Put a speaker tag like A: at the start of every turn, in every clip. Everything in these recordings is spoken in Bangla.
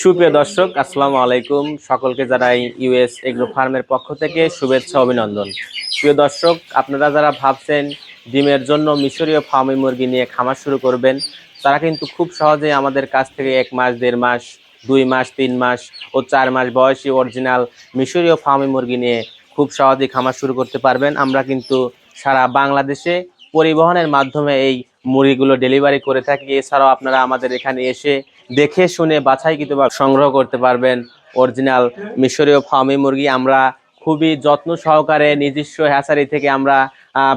A: সুপ্রিয় দর্শক, আসসালামু আলাইকুম। সকলকে জানাই ইউএস এগ্রো ফার্মের পক্ষ থেকে শুভেচ্ছা, অভিনন্দন। প্রিয় দর্শক, আপনারা যারা ভাবছেন ডিমের জন্য মিশরীয় ফার্মি মুরগি নিয়ে খামার শুরু করবেন, তারা কিন্তু খুব সহজেই আমাদের কাছ থেকে এক মাস, দেড় মাস, দুই মাস, তিন মাস ও চার মাস বয়সী অরিজিনাল মিশরীয় ফার্মি মুরগি নিয়ে খুব সহজেই খামার শুরু করতে পারবেন। আমরা কিন্তু সারা বাংলাদেশে পরিবহনের মাধ্যমে এই মুরগিগুলো ডেলিভারি করে থাকি। এছাড়াও আপনারা আমাদের এখানে এসে দেখে শুনে বাছাই কিন্তু সংগ্রহ করতে পারবেন। অরিজিনাল মিশরীয় ফার্মি মুরগি আমরা খুবই যত্ন সহকারে নিজস্ব হ্যাচারি থেকে আমরা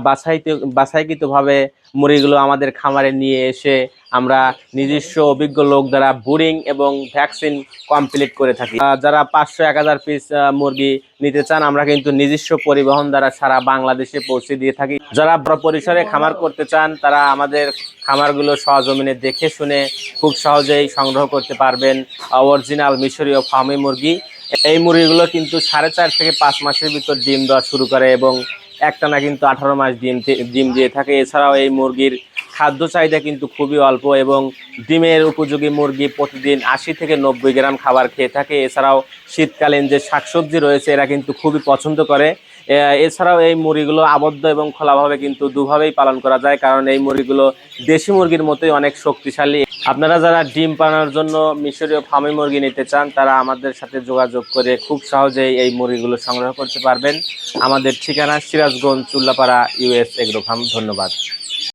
A: বাছাইতে, বাছাইকৃতভাবে মুরগিগুলো আমাদের খামারে নিয়ে এসে আমরা নিজস্ব অভিজ্ঞ লোক দ্বারা বোরিং এবং ভ্যাকসিন কমপ্লিট করে থাকি। যারা পাঁচশো, এক হাজার পিস মুরগি নিতে চান, আমরা কিন্তু নিজস্ব পরিবহন দ্বারা সারা বাংলাদেশে পৌঁছে দিয়ে থাকি। যারা বড় পরিসরে খামার করতে চান, তারা আমাদের খামারগুলো সহজমিনে দেখে শুনে খুব সহজেই সংগ্রহ করতে পারবেন অরিজিনাল মিশরীয় ফার্মি মুরগি। এই মুরগিগুলো কিন্তু সাড়ে চার থেকে পাঁচ মাসের ভিতর ডিম দেওয়া শুরু করে এবং একটানা কিন্তু আঠারো মাস ডিম ডিম দিয়ে থাকে। এছাড়াও এই মুরগির খাদ্য চাহিদা কিন্তু খুবই অল্প এবং ডিমের উপযোগী মুরগি প্রতিদিন আশি থেকে নব্বই গ্রাম খাবার খেয়ে থাকে। এছাড়াও শীতকালীন যে শাকসবজি রয়েছে, এরা কিন্তু খুবই পছন্দ করে। এছাড়াও এই মুরগিগুলো আবদ্ধ এবং খোলাভাবে কিন্তু দুভাবেই পালন করা যায়, কারণ এই মুরগিগুলো দেশি মুরগির মতোই অনেক শক্তিশালী। আপনারা যারা ডিম পানার জন্য মিশরীয় ফার্মি মুরগি নিতে চান, তারা আমাদের সাথে যোগাযোগ করে খুব সহজেই এই মুরগিগুলো সংগ্রহ করতে পারবেন। আমাদের ঠিকানা Sirajganj Chullapara US agro farm. ধন্যবাদ।